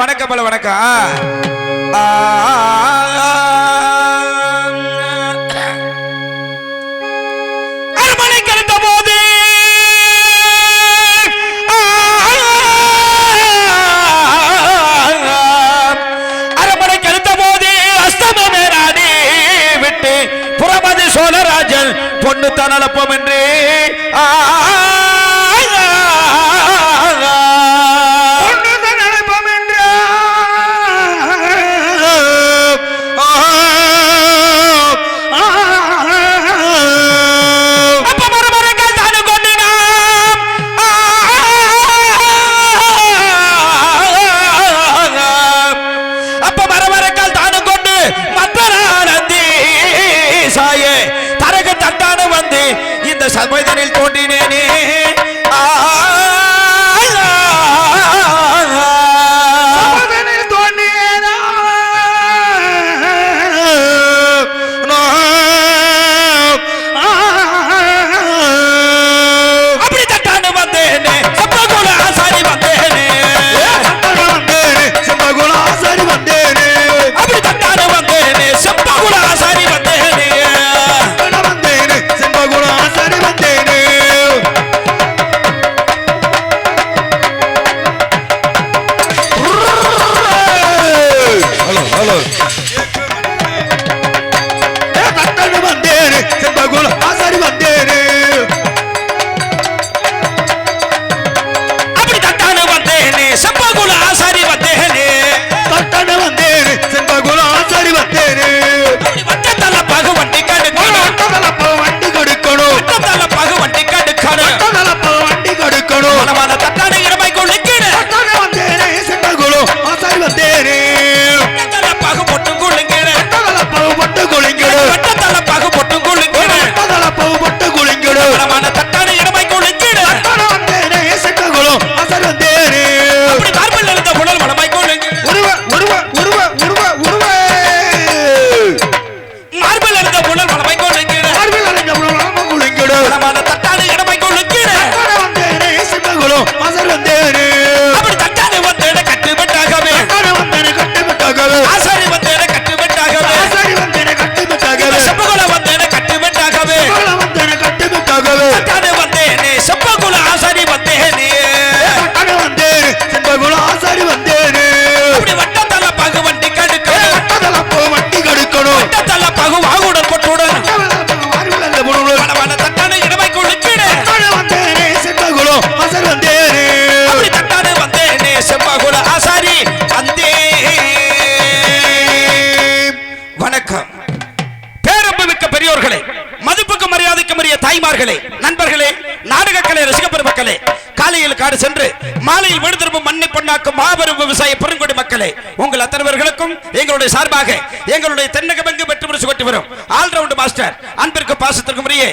வணக்கம் வணக்கம் பல வணக்கம். மரிய நண்பர்களே நாடக கலை ரசிக பெருமக்களே காலையில் காடு சென்று மாலையில் வீடு திரும்பும் மண்ணை பொண்ணாக்கும் மாபெரும் விவசாய பெருங்குடி மக்களே உங்கள் அத்தனைவர்களுக்கும் எங்களுடைய சார்பாக எங்களுடைய தென்னக பங்கு வெற்றி முடிச்சு கொண்டு வரும் ஆல்ரவுண்ட் மாஸ்டர் அன்பிற்கு பாசத்திற்கும் உரிய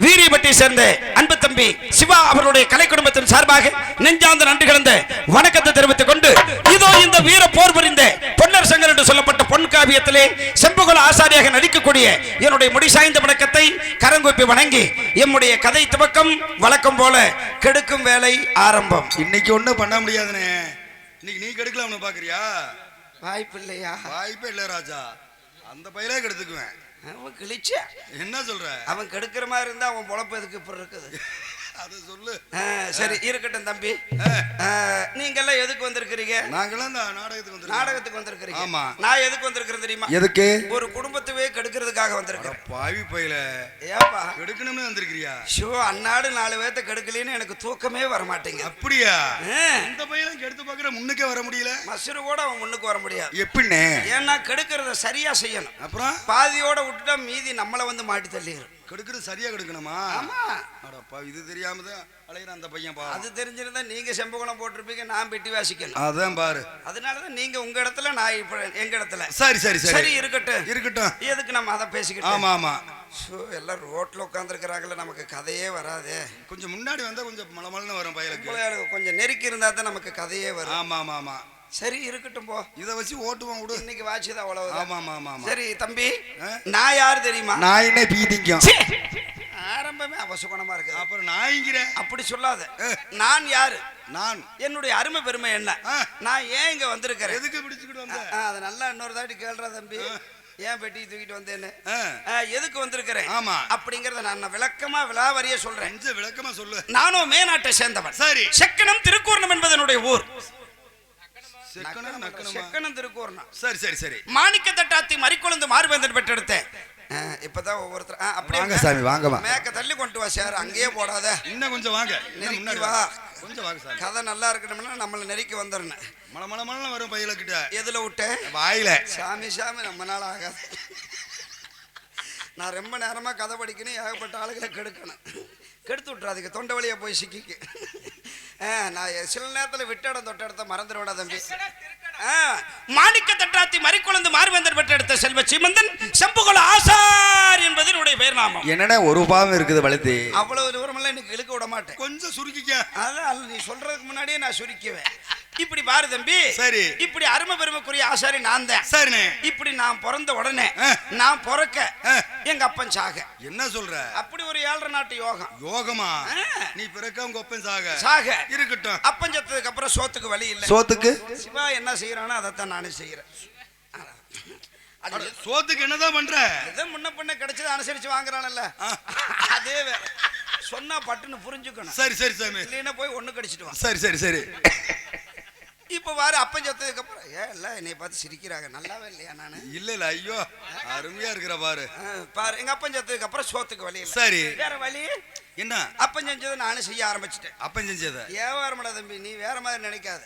வீரியப்பட்டியை சேர்ந்த அன்பு தம்பி சிவா அவர்களுடைய கலை குடும்பத்தின் சார்பாக நெஞ்சாந்த நன்றி கிடந்த வணக்கத்தை தெரிவித்துக் கொண்டு இதோ இந்த வீர போர் புரிந்த சொல்லப்பட்ட பொன் காவியத்திலே செம்புகுல ஆசாரியாக நடிக்கக்கூடிய என்னுடைய முடி சாய்ந்த வணக்கத்தை கரங்கூப்பி வணங்கி எம்முடைய கதை துவக்கம் வழக்கம் போல கெடுக்கும் வேலை ஆரம்பம். இன்னைக்கு ஒண்ணும் பண்ண முடியாதுனே. இன்னைக்கு நீ கெடுக்கலாம்னு பாக்குறியா? வாய்ப்பில்லையா வாய்ப்பே இல்ல ராஜா. அந்த பையலே கெடுத்துக்குவேன். அவன் கிழிச்ச? என்ன சொல்ற? அவன் கெடுக்கிற மாதிரி இருந்தா அவன் பொழப்பு எதுக்கு இப்படி இருக்குது? அத சொல்லு. சரி இருக்கட்டும் தம்பி. நீங்கெல்லாம் எதுக்கு வந்திருக்கிறீங்க? நாங்களாம் நாடகத்துக்கு வந்து நாடகத்துக்கு வந்திருக்கிறீங்க. ஆமா. நான் எதுக்கு வந்திருக்கிறேன் தெரியுமா? எதுக்கு? ஒரு குடும்பத்தவே கெடுக்கிறதுக்காக வந்திருக்கிறேன். பாவி பையில. ஏப்பா. கெடுக்கணும்னு வந்திருக்கிறியா? ஷோ அன்னாடு நாலு பேர்த்த கெடுக்கலன்னு எனக்கு தூக்கமே வர மாட்டேங்குது. அப்படியா? இந்த பையன் கெடுத்து பாக்குற முன்னுக்கே வர முடியல. மசுரு கூட அவன் முன்னுக்கு வர முடியாது. எப்படின்னே ஏன்னா கெடுக்கிறத சரியா செய்யணும். அப்புறம்? பாதியோட விட்டுட்டா மீதி நம்மள வந்து மாட்டி தள்ளிடும் கெடுக்கிறது சரியா கெடுக்கணுமா? ஆமா. அடப்பா இது தெரியாம தான் அலையிற அந்த பையன் பா அது தெரிஞ்சிருந்தா நீங்க செம்பகுணம் போட்டிருப்பீங்க நான் பெட்டி வாசிக்கணும் அதான் பாரு. அதனாலதான் நீங்க உங்க இடத்துல நான் இப்ப எங்க இடத்துல. சரி சரி சரி. இருக்கட்டும். இருக்கட்டும். எதுக்கு நம்ம அதை பேசிக்கிட்டு? ஆமா ஆமா. ஷோ எல்லாம் ரோட்ல உட்காந்துருக்கிறாங்களே நமக்கு கதையே வராதே. கொஞ்சம் முன்னாடி வந்தா கொஞ்சம் மலமலன்னு வரும் பயலுக்கு. கொஞ்சம் நெருக்கி இருந்தா தான் நமக்கு கதையே வரும். ஆமா ஆமா ஆமா. சரி இருக்கட்டும் போ. இத வச்சு ஓட்டுவான் விடு. இன்னைக்கு வாட்சி அவ்வளவு ஆமா ஆமா ஆமா சரி தம்பி? நான் யார் தெரியுமா? நான் என்ன பீதிக்கும்! ஆரம்பமே அவசகுணமா இருக்கு அப்புறம் நாய்ங்கிற? அப்படி சொல்லாத. நான் யாரு? நான். என்னுடைய அருமை பெருமை என்ன. நான் ஏன் இங்க வந்திருக்கிறேன்? எதுக்கு பிடிச்சுக்கிட்டு வந்த? ஆ, அதை நல்லா இன்னொரு தாட்டி கேள்றா தம்பி. ஏன் பெட்டி தூக்கிட்டு வந்தேன்னு? எதுக்கு வந்திருக்கிறேன்? ஆமா. அப்படிங்கறத நான் விளக்கமா விலாவரிய சொல்றேன். விளக்கமா சொல்லு. நானும் மேநாட்டை சேர்ந்தவன். சரி. செக்கனம் திருக்கூர்ணம் என்பது என்னுடைய ஊர். செக்கனம் திருக்கூர்ணம் சரி சரி சரி. மாணிக்க தட்டாத்தி மறிக்கொழுந்து மார்பேந்தன் பெற்றெடுத்தேன். இப்பதான் ஒவ்வொருத்தர் அப்படியே வாங்க சாமி, வாங்கம்மா. மேக்க தள்ளி கொண்டு வா சார். அங்கேயே போடாத. இன்னும் கொஞ்சம் வாங்க. முன்னாடி வா. வாங்க. கொஞ்சம் வாங்க சாமி. கதை நல்லா இருக்கணும்னா நம்மளை நெருக்கி வந்துடணும் மல வரும் பையில கிட்ட. எதுல விட்டேன் வாயில. சாமி சாமி நம்ம நாள் ஆகாது. நான் ரொம்ப நேரமா கதை படிக்கணும் ஏகப்பட்ட ஆளுகளை கெடுக்கணும். கெடுத்து விட்றாதுக்கு தொண்டை வழியா போய் சிக்கிக்கு. நான் சில நேரத்துல விட்ட இடம் தொட்ட இடத்த மறந்துடுவேடா தம்பி மாணிக்க தட்டாத்தி மறிக்குழந்து மார்வேந்தர் பெற்றெடுத்த செல்வ சீமந்தன் செம்புகுல ஆசார் என்பது என்னுடைய பெயர் நாமம். என்னடா ஒரு பாவம் இருக்குது வளர்த்து அவ்வளவு தூரமெல்லாம் எனக்கு இழுக்க விட மாட்டேன். கொஞ்சம் சுருக்கிக்க. அதான் நீ சொல்றதுக்கு முன்னாடியே நான் சுருக்குவேன். இப்படி பாரு தம்பி. சரி. இப்படி அருமை பெருமைக்குரிய ஆசாரி நான் தான். சரிண்ணே. இப்படி நான் பிறந்த உடனே ஆ. நான் பிறக்க ஆ. எங்க அப்பன் சாக. என்ன சொல்ற? அப்படி ஒரு ஏழரை நாட்டு யோகம். யோகமா? ஆ. நீ பிறக்க உங்க ஒப்பன் சாக. சாக. இருக்கட்டும். அப்பன் செத்ததுக்கு அப்புறம் சோத்துக்கு வழி இல்ல. சோத்துக்கு? சிவா என்ன செய்யறானோ அதைத்தான் நானும் செய்யறேன். சோத்துக்கு என்னதான் பண்ற? எதை முன்ன பின்ன கிடைச்சது அனுசரிச்சு வாங்குறானல்ல. அதே வேற. சொன்னா பட்டுன்னு புரிஞ்சுக்கணும். சரி சரி சாமி. இல்லைன்னா போய் ஒண்ணு கடிச்சிட்டு வா. சரி சரி சரி. இப்ப வாரு அப்பன் செத்ததுக்கு அப்புறம். ஏ இல்ல என்னை பார்த்து சிரிக்கிறாங்க. நல்லாவே இல்லையா நானு? இல்ல இல்ல ஐயோ அருமையா இருக்கிற பாரு. பாரு எங்க அப்பன் செத்ததுக்கு அப்புறம் சோத்துக்கு வழி சரி. வேற வழி? என்ன? அப்பன் செஞ்சதை நானும் செய்ய ஆரம்பிச்சிட்டேன். அப்பன் செஞ்சத? வியாபாரம்டா தம்பி நீ வேற மாதிரி நினைக்காத.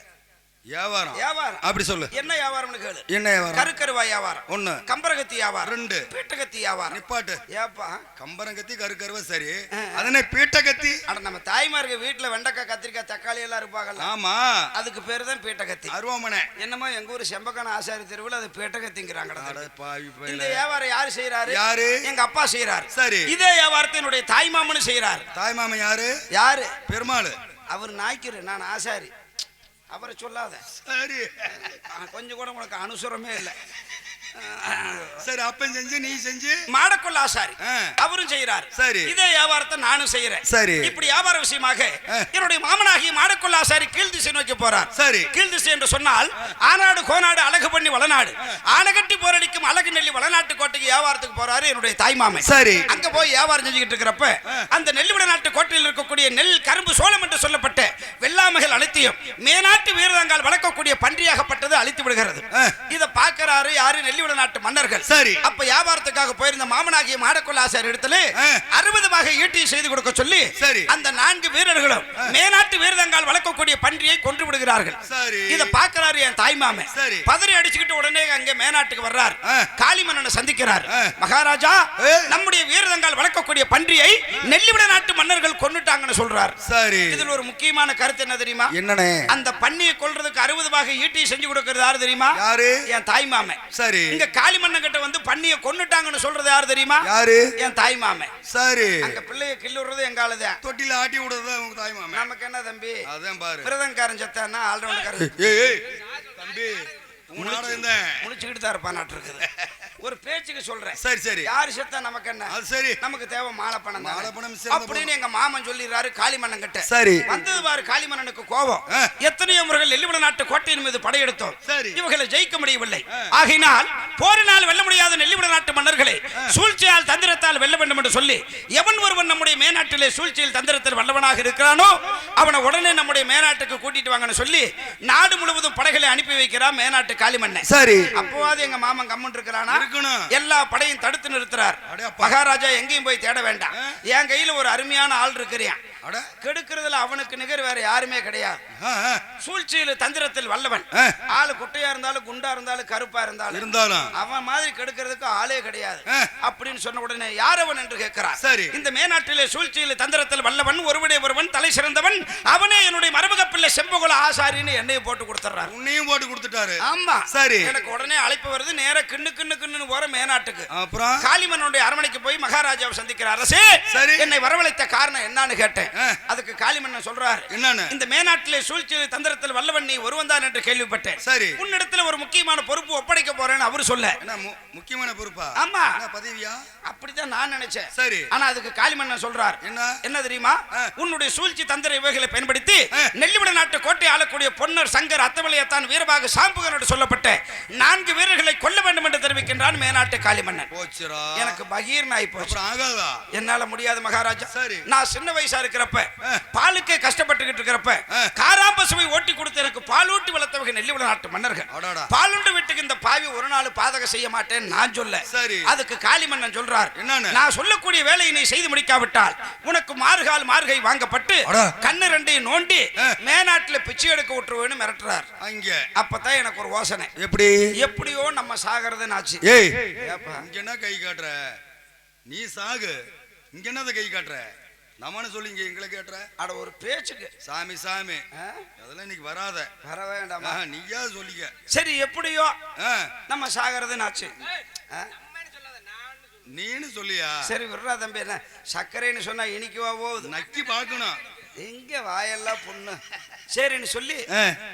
வியாபாரம். வியாபாரம். அப்படி சொல்லு. என்ன வியாபாரம்னு கேளு. என்ன வியாபாரம்? கருக்கருவாய் வியாபாரம். ஒண்ணு. கம்பரகத்தி வியாபாரம். ரெண்டு. பீட்டகத்தி வியாபாரம். நிப்பாட்டு. ஏப்பா? கம்பரங்கத்தி கருக்கருவ சரி. அதனே பீட்ட கத்தி அட நம்ம தாய்மார்க வீட்டுல வெண்டைக்காய் கத்திரிக்காய் தக்காளி எல்லாம் இருப்பாங்கல்ல. ஆமா. அதுக்கு பேரு தான் பீட்டகத்தி. அருவாமனை. என்னமோ எங்க ஊர் செம்பக்கான ஆசாரி தெருவில் அது பீட்டகத்திங்கிறாங்க இந்த. வியாபாரம் யாரு செய்யறாரு யாரு? எங்க அப்பா செய்யறாரு சரி. இதே வியாபாரத்தை என்னுடைய தாய் மாமனும் செய்யறாரு தாய் மாமன் யாரு? யாரு? பெருமாள். அவர் நாய்க்கிரு நான் ஆசாரி. அவரை சொல்லாத. சரி. கொஞ்சம் கூட உனக்கு அனுசரமே இல்லை. சரி அப்பன் செஞ்சு நீ செஞ்சு மாடக்கொள்ள ஆசாரி. அவரும் செய்யறாரு சரி. இதே வியாபாரத்தை நானும் செய்யறேன் சரி. இப்படி வியாபார விஷயமாக. என்னுடைய மாமனாகிய மாடக்கொள்ள ஆசாரி கீழ் திசை நோக்கி போறார் சரி. கீழ் திசை என்று சொன்னால் ஆனாடு கோனாடு அழகு பண்ணி வளநாடு ஆனகட்டி போரடிக்கும் அழகு நெல்லி வளநாட்டு கோட்டைக்கு வியாபாரத்துக்கு போறாரு என்னுடைய தாய்மாமன் சரி. அங்க போய் வியாபாரம் செஞ்சுக்கிட்டு இருக்கிறப்ப அந்த நெல்லிவிட நாட்டு கோட்டையில் இருக்கக்கூடிய நெல் கரும்பு சோளம் என்று சொல்லப்பட்ட வெள்ளாமைகள் அனைத்தையும் மேநாட்டு வீரதங்கால் வளர்க்கக்கூடிய பன்றியாகப்பட்டது அழித்து விடுகிறது. இத பாக்குறாரு யாரு நெல்லிவிட நாட்டு மன்னர்கள் சரி. அப்ப வியாபாரத்துக்காக போயிருந்த மாமனாகிய மாடக்கொள்ள ஆசார் இடத்துல. அறுபது வகை ஈட்டி செய்து கொடுக்க சொல்லி சரி. அந்த நான்கு வீரர்களும் மேநாட்டு வீரதங்கால் வளர்க்கக்கூடிய பன்றியை கொன்று விடுகிறார்கள் சரி. இத பாக்குறாரு என் தாய்மாமன் சரி. பதறி அடிச்சுக்கிட்டு உடனே அங்க மேநாட்டுக்கு வர்றார். காளிமன்னனை சந்திக்கிறார். மகாராஜா. நம்முடைய வீரதங்கால் வளர்க்கக்கூடிய பன்றியை நெல்லிவிட நாட்டு மன்னர்கள் கொன்னுட்டாங்கன்னு சொல்றார் சரி இதில் ஒரு முக்கியமான கருத்து என்ன தெரியுமா என்னண்ணே அந்த பன்னியை கொல்றதுக்கு அறுபது வகை ஈட்டி செஞ்சு கொடுக்கறது யாரு தெரியுமா யாரு என் தாய்மாமன் சரி இங்க காளிமன்னன் கிட்ட வந்து பண்ணிய கொன்னுட்டாங்கன்னு சொல்றது யாரு தெரியுமா? யாரு? என் தாய் மாமன். சரி. அங்க பிள்ளைய கிள்ளுறது எங்க ஆளுதான் தொட்டில ஆட்டி விடுறது உங்க தாய் மாமன். நமக்கு என்ன தம்பி? அதான் பாரு. பிரதங்காரன் செத்தானா ஆல்ரவுண்ட்காரன் ஏய் ஏய் தம்பி நாடகம் இருந்தேன் முடிச்சுக்கிட்டு தான் இருப்பான் நாட்டு இருக்குது ஒரு பேச்சுக்கு சொல்றேன். சரி சரி. யாரு செத்தா நமக்கு என்ன? அது சரி. நமக்கு தேவை மாலை பணம். மாலை பணம் அப்படின்னு எங்க மாமன் சொல்லிடுறாரு காளிமன்னன் கிட்ட. சரி. வந்தது பாரு காளிமன்னனுக்கு கோபம். எத்தனையோ முறைகள் நெல்லிவிட நாட்டு கோட்டையின் மீது படையெடுத்தோம். சரி. இவர்களை ஜெயிக்க முடியவில்லை. ஆகையினால் போரினால் வெல்ல முடியாத நெல்லிவிட நாட்டு மன்னர்களை சூழ்ச்சியால் தந்திரத்தால் வெல்ல வேண்டும் என்று சொல்லி எவன் ஒருவன் நம்முடைய மேநாட்டிலே சூழ்ச்சியில் தந்திரத்தில் வல்லவனாக இருக்கிறானோ அவனை உடனே நம்முடைய மேநாட்டுக்கு கூட்டிட்டு வாங்கன்னு சொல்லி நாடு முழுவதும் படைகளை அனுப்பி வைக்கிறான் மேநாட்டு காளிமன்னன் சரி. அப்போவாது எங்க மாமன் கம்மன் இருக்கிறானா? இருக்கணும். எல்லா படையும் தடுத்து நிறுத்துறார். மகாராஜா எங்கேயும் போய் தேட வேண்டாம் என் கையில ஒரு அருமையான ஆள் இருக்கிறியான் அட கெடுக்கிறதுல அவனுக்கு நிகர் வேற யாருமே கிடையாது. சூழ்ச்சியில் தந்திரத்தில் வல்லவன். ஆளு குட்டையா இருந்தாலும் குண்டா இருந்தாலும் கருப்பா இருந்தாலும் இருந்தாலும் அவன் மாதிரி கெடுக்கிறதுக்கு ஆளே கிடையாது. அப்படின்னு சொன்ன உடனே யாரவன் என்று கேட்கிறார் சரி. இந்த மேநாட்டிலே சூழ்ச்சியில் தந்திரத்தில் வல்லவன் ஒருவனே ஒருவன் தலை சிறந்தவன் அவனே என்னுடைய மரபக பிள்ளை செம்பகுல ஆசாரின்னு எண்ணெயை போட்டு கொடுத்துறாரு உன்னையும் போட்டு கொடுத்துட்டாரு ஆமா சரி. எனக்கு உடனே அழைப்பு வருது நேர கிண்ணு கிண்ணு கிண்ணுன்னு போற மேநாட்டுக்கு அப்புறம் காளிமன்னனுடைய அரண்மனைக்கு போய் மகாராஜாவை சந்திக்கிற அரசே. என்னை வரவழைத்த காரணம் என்னன்னு கேட்டேன். அதுக்கு காளிமன்னன் சொல்றாரு. என்னன்னு? இந்த மேநாட்டிலே சூழ்ச்சி தந்திரத்தில் வல்லவன் நீ ஒருவன் தான் என்று கேள்விப்பட்டேன். சரி. உன்னிடத்துல ஒரு முக்கியமான பொறுப்பு ஒப்படைக்க போறேன்னு அவரு சொல்ல. முக்கியமான பொறுப்பா? ஆமா. பதவியா? அப்படிதான் நான் நினைச்சேன். சரி. ஆனா அதுக்கு காளிமன்னன் சொல்றார். என்ன? என்ன தெரியுமா. உன்னுடைய சூழ்ச்சி தந்திர இவைகளை பயன்படுத்தி. நெல்லிவிட நாட்டு கோட்டை ஆளக்கூடிய பொன்னர் சங்கர் அத்தவளையத்தான் வீரபாக சாம்புகன் என்று சொல்லப்பட்ட நான்கு வீரர்களை கொல்ல வேண்டும் என்று தெரிவிக்கின்றான் மேநாட்டு காளிமன்னன். எனக்கு பகீர் நாய் போச்சு என்னால முடியாது மகாராஜா. சரி. நான் சின்ன வயசா இருக்கிறப்ப. பாலுக்கே கஷ்டப்பட்டுக்கிட்டு இருக்கிறப்ப ஆ. காராம்பசுவை ஓட்டி கொடுத்து எனக்கு பாலூட்டி வளர்த்தவங்க நெல்லிவிட நாட்டு மன்னர்கள். பாலுண்டு வீட்டுக்கு இந்த பாவி ஒரு நாள் பாதகம் செய்ய மாட்டேன் நான் சொல்ல சரி. அதுக்கு காளிமன்னன் சொல்றார் என்னன்னு? நான் சொல்லக்கூடிய வேலையை நீ செய்து முடிக்காவிட்டால் உனக்கு மாறுகால் மார்கை வாங்கப்பட்டு. கண்ணு ரெண்டையும் நோண்டி. மேநாட்டுல பிச்சை எடுக்க விட்டுருவேன்னு மிரட்டுறார் அங்க அப்பதான் எனக்கு ஒரு யோசனை எப்படி எப்படியோ நம்ம சாகிறதுன்னு ஆச்சு ஏய். இங்க என்ன கை காட்டுற நீ சாகு இங்க என்னத கை காட்டுற நம்மனு சொல்லி இங்க எங்களை கேட்டுற? அட ஒரு பேச்சுக்கு. சாமி சாமி? அதெல்லாம் இன்னைக்கு வராத. வர வேண்டாமா நீயா சொல்லிக்க. சரி எப்படியோ நம்ம ஆ? நீன்னு சொல்லியா? சரி விடுறா தம்பி என்ன? சர்க்கரைன்னு சொன்னா இனிக்குவா போகுது? நக்கி பார்க்கணும். எங்க வாயெல்லாம் புண்ணு? சரின்னு சொல்லி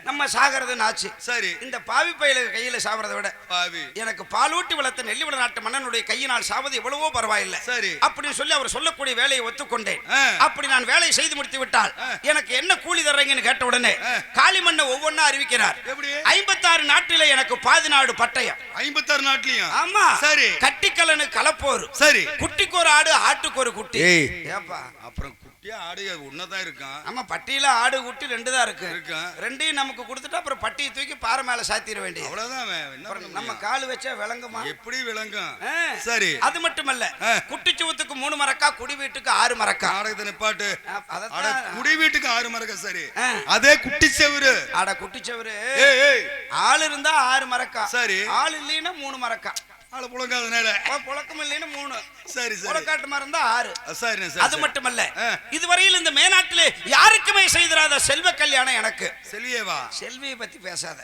நம்ம சாகிறதுன்னு ஆச்சு. சரி. இந்த பாவி பயில கையில சாவறதை விட பாவி. எனக்கு பாலூட்டி வளர்த்த நெல்லிவிட நாட்டு மன்னனுடைய கையினால் சாவது எவ்வளவோ பரவாயில்லை. சரி. அப்படின்னு சொல்லி அவர் சொல்லக்கூடிய வேலையை ஒத்துக்கொண்டேன். அப்படி நான் வேலையை செய்து முடித்து விட்டால் எனக்கு என்ன கூலி தர்றீங்கன்னு கேட்ட உடனே காளிமன்ன ஒவ்வொன்னா அறிவிக்கிறார். எப்படி? ஐம்பத்தாறு நாட்டில எனக்கு பாதி நாடு பட்டயம். ஐம்பத்தாறு நாட்டுலயும் ஆமா. சரி. கட்டிக்கலனு கலப்போர். சரி. குட்டிக்கு ஒரு ஆடு ஆட்டுக்கு ஒரு குட்டி. ஏப்பா. அப்புறம் குட்டியா ஆடு ஒன்னதான் இருக்கான். நம்ம பட்டியில ஆடு குட்டி ரெண்டு தான் இருக்கு? இருக்கும். ரெண்டையும் நமக்கு கொடுத்துட்டு அப்புறம் பட்டியை தூக்கி பாறை மேல சாத்திர வேண்டியது. அவ்வளவுதான் நம்ம? கால் வச்சா விளங்குமா? எப்படி விளங்கும். சரி. அது மட்டுமல்ல. குட்டிச்சுவத்துக்கு மூணு மரக்கா குடி வீட்டுக்கு ஆறு மரக்கா. நாடகத்தை நிப்பாட்டு குடி வீட்டுக்கு ஆறு மரக்க சரி. அதே குட்டி செவுரு அட குட்டிச்சவரு. ஏய் ஏய். ஆள் இருந்தா ஆறு மரக்கா. சரி. ஆள் இல்லைன்னா மூணு மரக்கா. ஆள புழங்காதனால புழக்கம் இல்லைன்னா மூணு. சரி சரி. புழக்காட்டு இருந்தா ஆறு. சரி அது மட்டுமல்ல. இதுவரையில் இந்த மேநாட்டிலே யாருக்குமே செய்திராத செல்வ கல்யாணம் எனக்கு. செல்வியேவா? செல்வியை பத்தி பேசாத.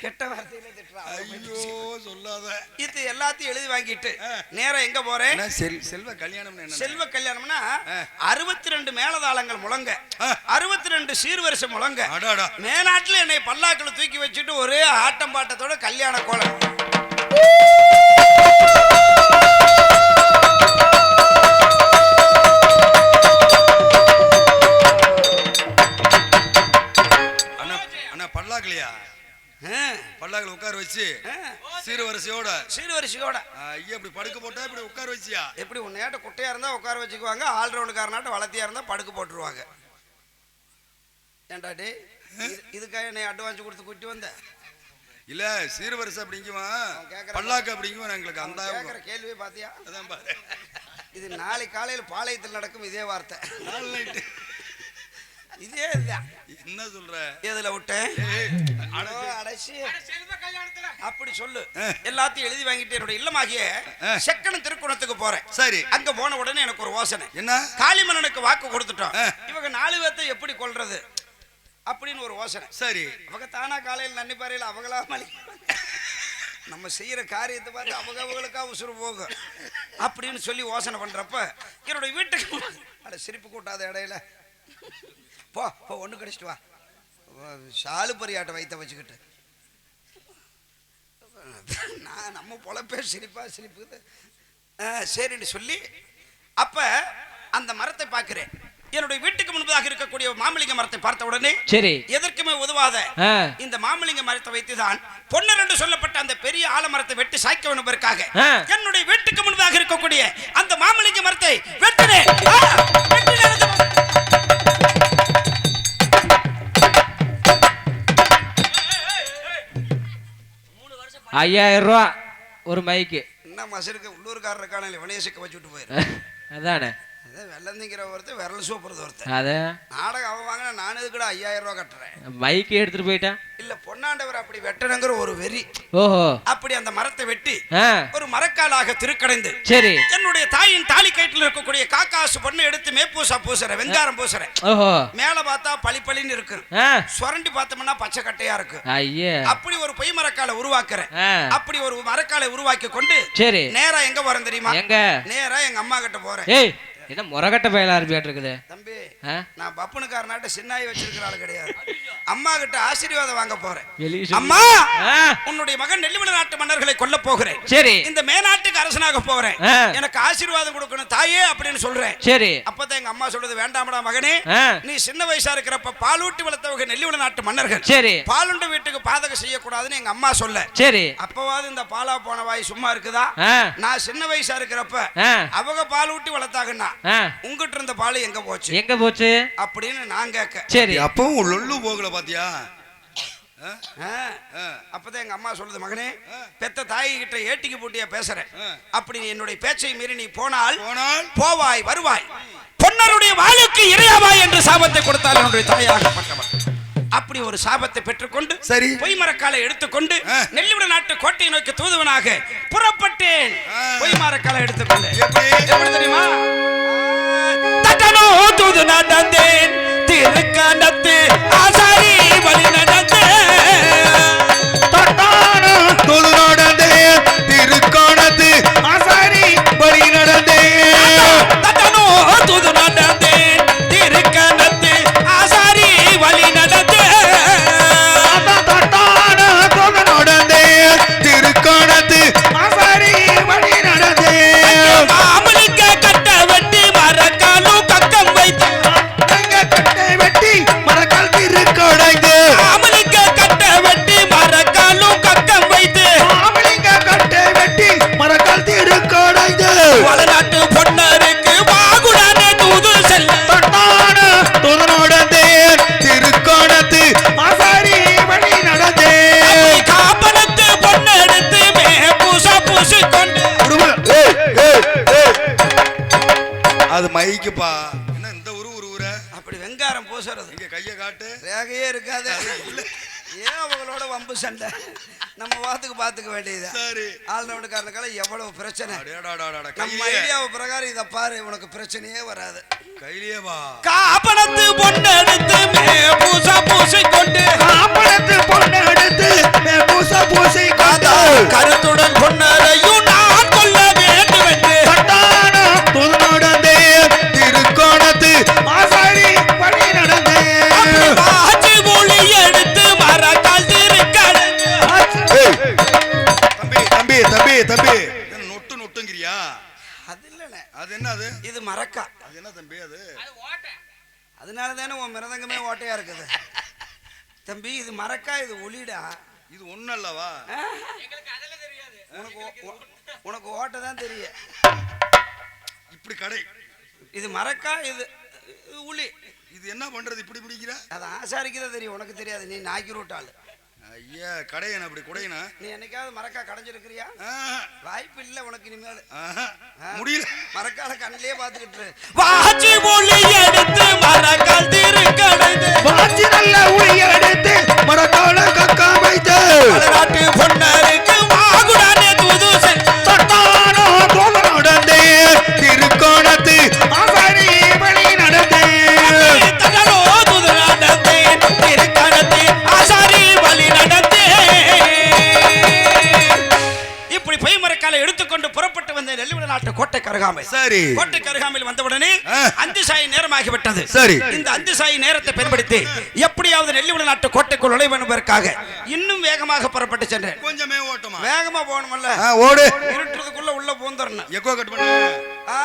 கெட்ட வார்த்தையில. ஐயோ சொல்லாத. இது எல்லாத்தையும் எழுதி வாங்கிட்டு ஆ. நேரா எங்க போறேன் செல்வ கல்யாணம் செல்வ கல்யாணம்னா. அறுபத்தி ரெண்டு மேலதாளங்கள் முழங்க. அறுபத்தி ரெண்டு சீர்வரிசை முழங்க. மேநாட்டுல என்னை பல்லாக்கில் தூக்கி வச்சுட்டு ஒரே ஆட்டம் பாட்டத்தோட கல்யாண கோலம். பல்லாக்கலையா? பல்லாக்கில் உட்கார வச்சு. சீர்வரிசையோட. சீர்வரிசையோட. ஐயா இப்படி படுக்க போட்டா இப்படி உட்கார வச்சியா? எப்படி உன்னையாட்ட குட்டையா இருந்தா உட்கார வச்சுக்குவாங்க ஆல்ரவுண்டுக்காரனாட்ட வளர்த்தியா இருந்தா படுக்க போட்டுருவாங்க. ஏன்டா டே இதுக்காக என்னை அட்வான்ஸ் கொடுத்து கூட்டி வந்த? இல்ல சீர்வரிசை அப்படிங்குமா கேக்குறான். பல்லாக்கு அப்படிங்குமா எங்களுக்கு அந்த கேள்வியை பாத்தியா? அதான் பாரு. இது நாளை காலையில் பாளையத்தில் நடக்கும் இதே வார்த்தை. நாலு night. இதே இதுதான். என்ன சொல்ற? எதுல விட்டேன். அப்படி சொல்லு. ஆ. எல்லாத்தையும் எழுதி வாங்கிட்டு என்னோட இல்லமாகிய. செக்கன திருக்குணத்துக்கு போறேன். சரி. அங்க போன உடனே எனக்கு ஒரு யோசனை. என்ன? காளிமன்னனுக்கு வாக்கு கொடுத்துட்டோம். ஆ. இவங்க நாலு பேர்த்த எப்படி கொல்றது? அப்படின்னு ஒரு யோசனை. சரி. அவங்க தானா காலையில் நன்னி பாறையில் அவங்களா மலி நம்ம செய்யற காரியத்தை பார்த்து அவங்க அவங்களுக்கா உசுறு போகும். அப்படின்னு சொல்லி யோசனை பண்றப்ப என்னோட வீட்டுக்கு அட சிரிப்பு கூட்டாத இடையில. போ போ ஒண்ணு கடிச்சிட்டு வா. ஷாலு பரியாட்டை வைத்த வச்சுக்கிட்டு. நான் நம்ம பொழப்பே சிரிப்பா சிரிப்பு சரின்னு சொல்லி அப்ப அந்த மரத்தை பார்க்கிறேன். என்னுடைய வீட்டுக்கு முன்பதாக இருக்கக்கூடிய மாமலிங்க மரத்தை பார்த்த உடனே சரி. எதற்குமே உதவாத இந்த மாமலிங்க மரத்தை வைத்துதான் பொன்னர் என்று சொல்லப்பட்ட அந்த பெரிய ஆலமரத்தை வெட்டி சாய்க்க வேண்டும்பதற்காக ஆ. என்னுடைய வீட்டுக்கு முன்பதாக இருக்கக்கூடிய அந்த மாமலிங்க மரத்தை வெட்டினேன். ஐயாயிரம் ரூபா ஒரு மைக்கு. என்ன மசருக்கு உள்ளூர்காரர் இருக்கான வினயசிக்க வச்சுட்டு போயிரு. அதான்? வெள்ளந்திங்கிற ஒருத்தர் விரல் ஒருத்தர் அத? நாடகம் அவன் வாங்கினா நான் எதுக்குடா ஐயாயிரம் ரூபாய் கட்டுறேன்? மைக்கு எடுத்துட்டு போயிட்டான் இல்ல பொன்னாண்டவர் அப்படி வெட்டணுங்கிற ஒரு வெறி. ஓஹோ. அப்படி அந்த மரத்தை வெட்டி ஒரு மரக்காலாக திருக்கடைந்து சரி. என்னுடைய தாயின் தாலி கயிற்றில் இருக்கக்கூடிய காக்காசு பொண்ணு எடுத்து மேப்பூசா பூசுறேன் வெங்காரம் பூசுறேன். ஓஹோ. மேல பார்த்தா பளி பளின்னு இருக்கு. சுரண்டி பார்த்தோம்னா பச்சை கட்டையா இருக்கு. ஐயே. அப்படி ஒரு பொய் மரக்காலை உருவாக்குறேன். அப்படி ஒரு மரக்காலை உருவாக்கி கொண்டு சரி. நேரா எங்க போறேன் தெரியுமா? எங்க? நேரா எங்க அம்மா கிட்ட போறேன். என்ன முறகட்ட பயலா இருப்பியாட்டு இருக்குது? தம்பி? நான் பப்பனுக்காரனாட்ட சின்னாய் வச்சிருக்கிற ஆளு கிடையாது. அம்மா கிட்ட ஆசீர்வாதம் வாங்க போறேன். அம்மா உன்னுடைய மகன் நெல்லிமலை நாட்டு மன்னர்களை கொல்ல போகிறேன். சரி. இந்த மேநாட்டுக்கு அரசனாக போறேன். எனக்கு ஆசீர்வாதம் கொடுக்கணும் தாயே அப்படின்னு சொல்றேன். சரி. அப்பதான் எங்க அம்மா சொல்றது வேண்டாமடா மகனே. நீ சின்ன வயசா இருக்கிறப்ப பாலூட்டி வளர்த்தவங்க நெல்லிமலை நாட்டு மன்னர்கள். சரி. பாலுண்ட வீட்டுக்கு பாதகம் செய்யக்கூடாதுன்னு எங்க அம்மா சொல்ல. சரி. அப்பவாது இந்த பாலா போன வாய் சும்மா இருக்குதா? நான் சின்ன வயசா இருக்கிறப்ப அவங்க பால் ஊட்டி வளர்த்தாங்கன்னா. உங்ககிட்ட இருந்த பால் எங்க போச்சு எங்க போச்சு அப்படின்னு நான் கேட்க சரி அப்பவும் லொல்லு போகல பாத்தியா ஆ? ஆ. ஆ. அப்பதான் எங்க அம்மா சொல்லுது மகனே பெத்த தாய் கிட்ட ஏட்டிக்கு போட்டியா பேசுறேன். அப்படி நீ என்னுடைய பேச்சை மீறி நீ போனால் போனால் போவாய் வருவாய் பொன்னருடைய வாளுக்கு இறையாவாய் என்று சாபத்தை கொடுத்தால் என்னுடைய தாயாகப்பட்டவன் அப்படி ஒரு சாபத்தை பெற்றுக்கொண்டு சரி. பொய்மரக்காலை எடுத்துக்கொண்டு. நெல்லிவிட நாட்டு கோட்டையை நோக்கி தூதுவனாக புறப்பட்டேன். பொய்மரக்காலை எடுத்துக்கொண்டு தெரியுமா தூது நடந்தேன் திருக்கணத்து ஆசாரி வழி அது மைக்குப்பா என்ன இந்த உரு உருவுற அப்படி வெங்காரம் பூசுறது. இங்க கைய காட்டு. ரேகையே இருக்காது. ஏன் அவங்களோட வம்பு சண்டை? நம்ம வாத்துக்கு பாத்துக்க வேண்டியது சரி. ஆள்நவனுக்காரனுக்கால எவ்வளவு பிரச்சனை? நம்ம ஐடியாவை பிரகாரம் இதை பாரு உனக்கு பிரச்சனையே வராது. கையிலேயே வா. காப்பனத்து பொன்னெடுத்து மே பூசா பூசிக்கொண்டு காப்பளத்து பொண்ணு எடுத்து பூச பூசை காத்தா கருத்துடன் பொன்னரையும் தம்பி. தம்பி நொட்டு நொட்டுங்கிறியா? அது இல்லைண்ணே. அது என்ன அது? இது மரக்கா. அது என்ன தம்பி அது? அதனால தானே உன் மிருதங்கமே ஓட்டையா இருக்குது? தம்பி இது மரக்கா இது ஒளிடா. இது ஒண்ணு அல்லவா? உனக்கு உனக்கு ஓட்ட தான் தெரியும். இப்படி கடை. இது மரக்கா இது இது உளி இது என்ன பண்றது இப்படி பிடிக்கிற? அது ஆசாரிக்கு தான் தெரியும். உனக்கு தெரியாது. நீ நாய்க்கு ரூட்டாள். ஐயா கடையன அப்படி குடையன நீ என்னைக்காவது மரக்கா கடைஞ்சிருக்கிறியா? வாய்ப்பு இல்லை உனக்கு இனிமேல். முடியல. மரக்கால கண்ணிலே பார்த்துக்கிட்டு. வாச்சி மொழி எடுத்து மரக்கால் திருக்கடைந்து வாச்சி நல்ல உளிய எடுத்து மரக்கால கக்கா வைத்து. மலநாட்டு பொன்னருக்கு இப்படி பொய் மரக்காலை எடுத்துக்கொண்டு புறப்பட்டு வந்த நெல்லிவிட நாட்டு கோட்டை கருகாமை சரி. கோட்டை கருகாமையில் வந்தவுடனே. அந்து சாய் நேரமாகிவிட்டது. சரி. இந்த அந்து சாய் நேரத்தை பயன்படுத்தி எப்படியாவது நெல்லிவிட நாட்டு கோட்டைக்குள் நுழைவு என்பதற்காக இன்னும் வேகமாக புறப்பட்டு சென்றேன். கொஞ்சமே ஓட்டமா? வேகமா போகணுமல்ல ஆ, ஓடு. இருட்டுறதுக்குள்ள உள்ள பூந்தரணும். எக்கோ கட் பண்ணு. ஆ,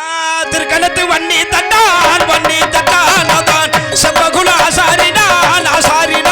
திருக்கணத்து வன்னி தட்டான் வன்னி தட்டான் செவ்வகுல ஆசாரினான் ஆசாரினான்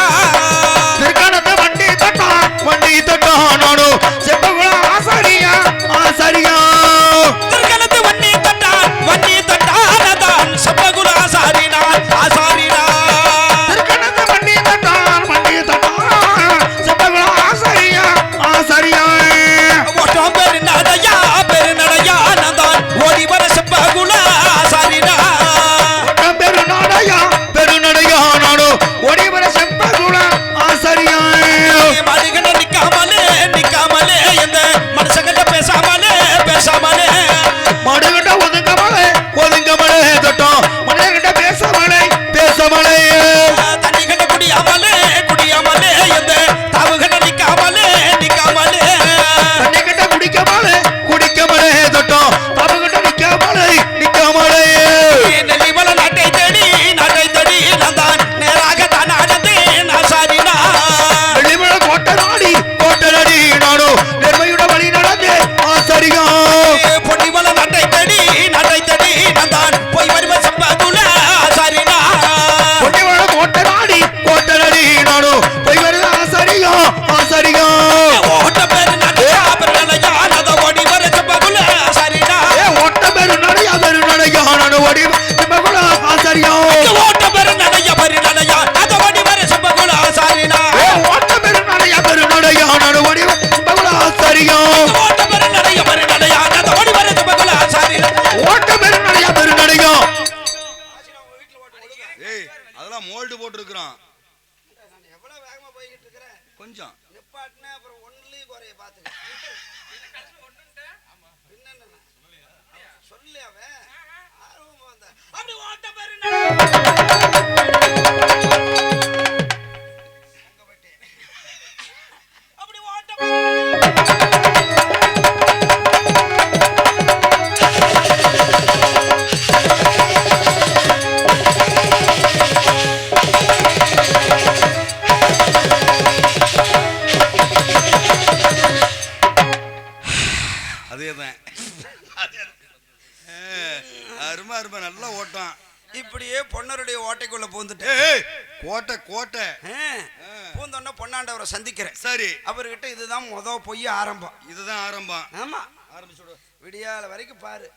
சரி. அவர்கிட்ட இதுதான் முத பொய் ஆரம்பம். இதுதான் ஆரம்பம். ஆமா. ஆரம்பிச்சுடு விடியால வரைக்கும் பாரு.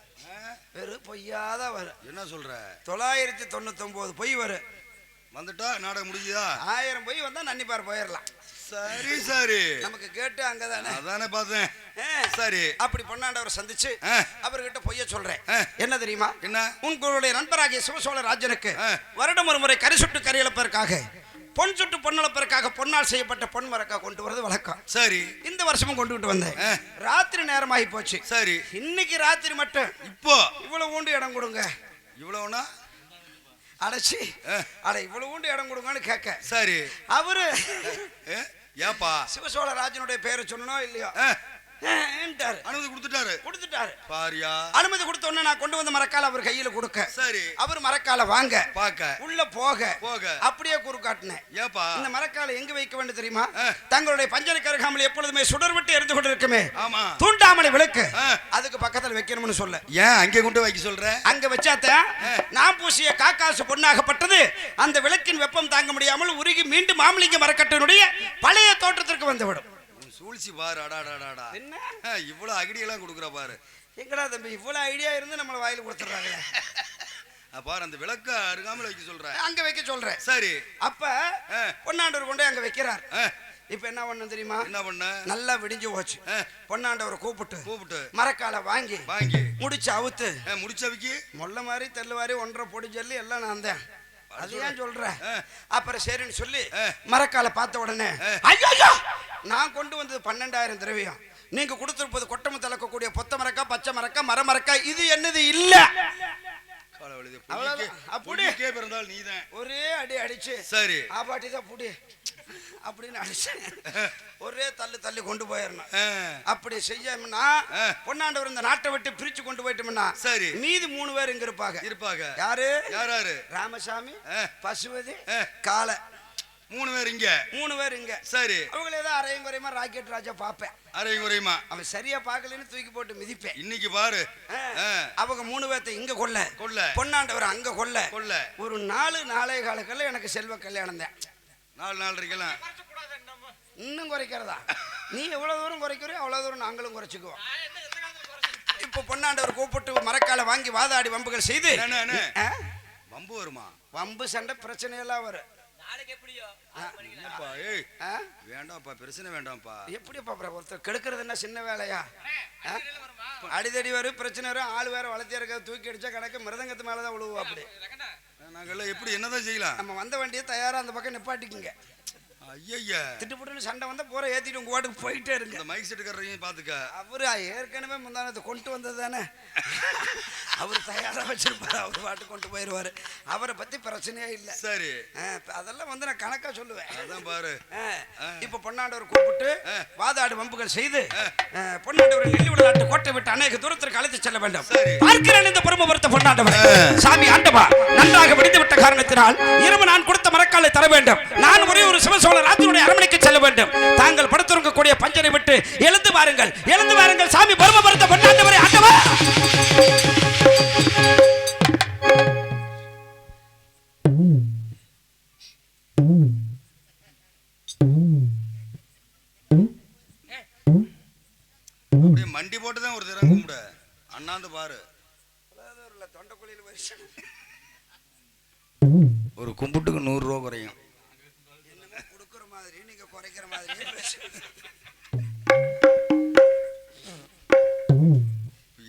வெறும் பொய்யாதான் வரும் என்ன சொல்ற? தொள்ளாயிரத்தி தொண்ணூத்தி பொய் வரும் வந்துட்டா? நாடகம் முடிஞ்சுதா? ஆயிரம் பொய் வந்தா நன்னிப்பார் போயிடலாம் சரி சரி. நமக்கு கேட்டு அங்கதானே? அதானே பார்த்தேன். சரி. அப்படி பொன்னாண்டவரை சந்திச்சு. அவர்கிட்ட பொய்ய சொல்றேன். என்ன தெரியுமா? என்ன? உங்களுடைய நண்பராகிய சிவசோழ ராஜனுக்கு. வருடம் ஒரு முறை கரிசுட்டு கரியளப்பதற்காக பொன் சுட்டு பொன்னளப்பதற்காக பொன்னால் செய்யப்பட்ட பொன் மரக்கா கொண்டு வரது வழக்கம். சரி. இந்த வருஷமும் கொண்டுகிட்டு வந்தேன். ஆ. ராத்திரி நேரமாகி போச்சு. சரி. இன்னைக்கு ராத்திரி மட்டும். இப்போ? இவ்வளவு ஊண்டு இடம் கொடுங்க. இவ்வளவுனா? அடைச்சி. அட இவ்வளவு ஊண்டு இடம் கொடுங்கன்னு கேட்க. சரி. அவரு ஏப்பா? சிவசோழ ராஜனுடைய பேரை சொல்லணும் இல்லையோ. அனுமதி கொடுத்துட்டாரு. கொடுத்துட்டாரு. பாரியா. அனுமதி கொடுத்த உடனே நான் கொண்டு வந்த மரக்கால அவர் கையில கொடுக்க. சரி. அவர் மரக்கால வாங்க. பாக்க. உள்ள போக. போக. அப்படியே குறுக்காட்டினேன் ஏப்பா. இந்த மரக்கால எங்க வைக்க வேண்டும் தெரியுமா. தங்களுடைய பஞ்சனை கருகாமல் எப்பொழுதுமே சுடர் விட்டு எரிந்து கொண்டிருக்குமே. ஆமா. தூண்டாமலை விளக்கு. அதுக்கு பக்கத்துல வைக்கணும்னு சொல்ல. ஏன் அங்கே கொண்டு வைக்க சொல்ற? அங்க வச்சாத்தான் நான் பூசிய காக்காசு பொண்ணாகப்பட்டது. அந்த விளக்கின் வெப்பம் தாங்க முடியாமல் உருகி மீண்டும் மாமலிங்க மரக்கட்டினுடைய பழைய தோற்றத்திற்கு வந்துவிடும் சூழ்ச்சி பாரு அடாடாடாடா. என்ன? ஆ, இவ்வளவு அகடியெல்லாம் கொடுக்குற பாரு. எங்கடா தம்பி இவ்வளவு ஐடியா இருந்து நம்மள வாயில கொடுத்துறாங்களே ஆ, பாரு அந்த விளக்க அருகாமல் வைக்க சொல்ற. அங்க வைக்க சொல்றேன். சரி. அப்ப. பொன்னாண்டவர் கொண்டு அங்க வைக்கிறார். இப்ப என்ன பண்ணணும் தெரியுமா? என்ன பண்ண? நல்லா விடிஞ்சு போச்சு. பொன்னாண்டவரை கூப்பிட்டு கூப்பிட்டு. மரக்கால வாங்கி வாங்கி. முடிச்சு அவுத்து. முடிச்சவைக்கு முள்ள மாதிரி தெல்லு மாதிரி ஒன்றரை பொடி ஜல்லி எல்லாம் நான் தான் அது ஏன் சொல்ற ஆ. அப்புறம் சரின்னு சொல்லி. மரக்கால பார்த்த உடனே. ஐயோ நான் கொண்டு வந்தது பன்னெண்டாயிரம் திரவியம் நீங்க கொடுத்திருப்பது கொட்டமு தலக்கக்கூடிய பொத்த மரக்கா பச்சை மரக்கா மர மரக்கா இது என்னது இல்ல புள்ளிக்கே பிறந்தால் நீதான். ஒரே அடி அடிச்சு. சரி. ஆபாட்டி தான் புடி அப்படின்னு அடிச்சேன் ஒரே தள்ளு தள்ளி கொண்டு போயிடணும் அப்படி செய்யணும்னா. பொன்னாண்டவர் இந்த நாட்டை விட்டு பிரிச்சு கொண்டு போயிட்டோம்னா சரி. மீதி மூணு பேர் இங்க இருப்பாங்க. இருப்பாங்க. யாரு? யாராரு ராமசாமி. பசுபதி ஆ. மூணு பேர் இங்க. மூணு பேர் இங்க. சரி. அவங்களே தான் அரையும் குறையுமா? ராக்கெட் ராஜா பார்ப்பேன். அரை குறையுமா? அவன் சரியா பார்க்கலன்னு தூக்கி போட்டு மிதிப்பேன். இன்னைக்கு பாரு. அவங்க மூணு பேர்த்த இங்க கொல்ல. கொல்ல. பொன்னாண்டவர் அங்க கொல்ல. கொல்ல. ஒரு நாலு நாளே காலக்கல்ல எனக்கு செல்வ கல்யாணம் தான். நாலு நாள் இருக்கலாம் இன்னும் குறைக்கிறதா? நீ எவ்வளவு தூரம் குறைக்கிறியோ அவ்வளவு தூரம் நாங்களும் குறைச்சிக்குவோம். இப்போ பொன்னாண்டவர் கூப்பிட்டு மரக்கால வாங்கி வாதாடி வம்புகள் செய்து? வம்பு வருமா? வம்பு சண்டை பிரச்சனை எல்லாம் வரும்? வேண்டாம்ப்பா பிரச்சனை வேண்டாம்ப்பா. எப்படிப்பா ஒருத்தர் கெடுக்கிறது என்ன சின்ன வேலையா? ஆ? அடிதடி வரும் பிரச்சனை வரும் ஆள் வேற வளர்த்தியா இருக்க தூக்கி அடிச்சா கணக்கு மிருதங்கத்து மேலதான் விழுவோம் அப்படி. நாங்கெல்லாம் எப்படி என்னதான் செய்யலாம்? நம்ம வந்த வண்டியை தயாரா அந்த பக்கம் நிப்பாட்டிக்குங்க. ஐயா திட்டுப்புட்டுன்னு சண்டை வந்தா போற ஏத்திட்டு உங்க வாட்டுக்கு போயிட்டே இருங்க. இந்த மைக் செட்டுக்காரரையும் பாத்துக்க. அவரு ஏற்கனவே முந்தானத்தை கொண்டு வந்தது தானே? அவர் தயாரா வச்சிருப்பாரு அவர் பாட்டு கொண்டு போயிடுவாரு அவரை பத்தி பிரச்சனையே இல்லை. சரி. அதெல்லாம் வந்து நான் கணக்கா சொல்லுவேன். அதான் பாரு. இப்ப பொன்னாண்டவர் கூப்பிட்டு. வாதாடு வம்புகள் செய்து பொன்னாண்டவர் நெல்லிவிட நாட்டு கோட்டை விட்டு அநேக தூரத்திற்கு அழைத்து செல்ல வேண்டும். பார்க்கிறேன் இந்த பெருமபுரத்த பொன்னாண்டவர். சாமி ஆண்டவா நன்றாக விடுத்து விட்ட காரணத்தினால் இரவு நான் கொடுத்த மரக்காலை தர வேண்டும். நான் ஒரே ஒரு சிவசோழ ராஜனுடைய அரண்மனைக்கு செல்ல வேண்டும். தாங்கள் படுத்திருக்கக்கூடிய பஞ்சனை விட்டு எழுந்து வாருங்கள். எழுந்து வாருங்கள் சாமி பெருமபுரத்த பொன்னாண்டவரே ஆண்டவா அப்படியே மண்டி போட்டு தான் ஒரு தினம் கும்பிட அண்ணாந்து பாரு. தொண்டைக்குழியில் வரிசை ஒரு கும்பிட்டுக்கு நூறு ரூபா குறையும் என்னமோ கொடுக்குற மாதிரி நீங்க குறைக்கிற மாதிரி இப்ப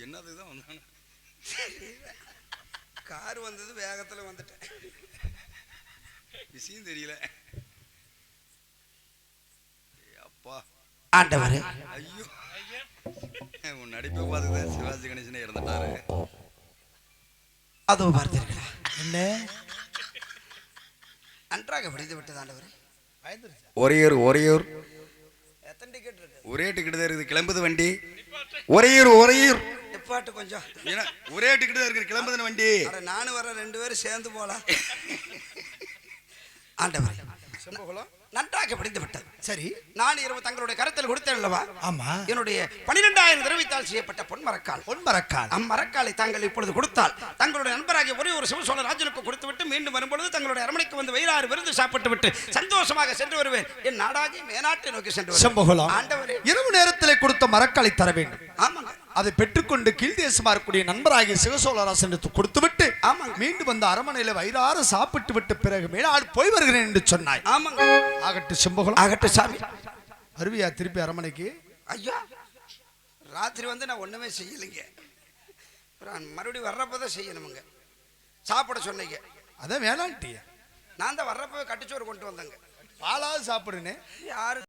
என்னதுக்கு தான் வந்தானு? கார் வந்தது வேகத்துல வந்துட்டேன். விஷயம் தெரியல. ஆண்டவரே. ஐயோ. உன் நடிப்பை பார்த்து தான் சிவாஜி கணேசனே இறந்துட்டாரு. அதோ பார்த்தீர்களா என்ன? நன்றாக படித்து விட்டது ஆண்டவரே. ஒரையூர் ஒரையூர் எத்தனை டிக்கெட் இருக்கு? ஒரே டிக்கெட் தான் இருக்குது. கிளம்புது வண்டி. ஒரையூர் ஒரையூர் நிப்பாட்டு கொஞ்சம். ஏன்னா ஒரே டிக்கெட் தான் இருக்குது. கிளம்புது வண்டி. நானும் வர ரெண்டு பேரும் சேர்ந்து போலாம். ஆண்டவரே. நன்றாக படித்து விட்டது சரி. நான் இரவு தங்களுடைய கருத்தில் கொடுத்தேன் அல்லவா? ஆமா. என்னுடைய பனிரெண்டாயிரம் திரவித்தால் செய்யப்பட்ட பொன்மரக்கால். பொன்மரக்கால் அம்மரக்காலை தாங்கள் இப்பொழுது கொடுத்தால் தங்களுடைய நண்பராகிய ஒரே ஒரு சிவசோழ ராஜனுக்கு கொடுத்து விட்டு மீண்டும் வரும்பொழுது தங்களுடைய அரமனைக்கு வந்து வயிறாறு விருந்து சாப்பிட்டு விட்டு சந்தோஷமாக சென்று வருவேன். என் நாடாகி மேநாட்டை நோக்கி சென்று. செம்பகுலம். ஆண்டவரே. இரவு நேரத்திலே கொடுத்த மரக்காலை தர வேண்டும். ஆமாங்க அதை பெற்றுக்கொண்டு கீழ் தேசமா இருக்கக்கூடிய நண்பராகிய சிவசோழராசன் கொடுத்துவிட்டு ஆமாங்க. மீண்டும் வந்து அரமனையில வயிறார சாப்பிட்டு விட்டு பிறகு மேலாடு போய் வருகிறேன் என்று சொன்னாய். ஆமாங்க. ஆகட்டு செம்பகுலம் ஆகட்டும் சாமி. அருவியா திருப்பி அரமனைக்கு ஐயா ராத்திரி வந்து நான் ஒண்ணுமே செய்யலைங்க. மறுபடியும் வர்றப்போ தான் செய்யணுமுங்க. சாப்பிட சொன்னீங்க. அதான் வேணான்ட்டிய நான் தான் வர்றப்பவே கட்டிச்சோறு கொண்டு வந்தேங்க. பாலாவது சாப்பிடுனே யாரு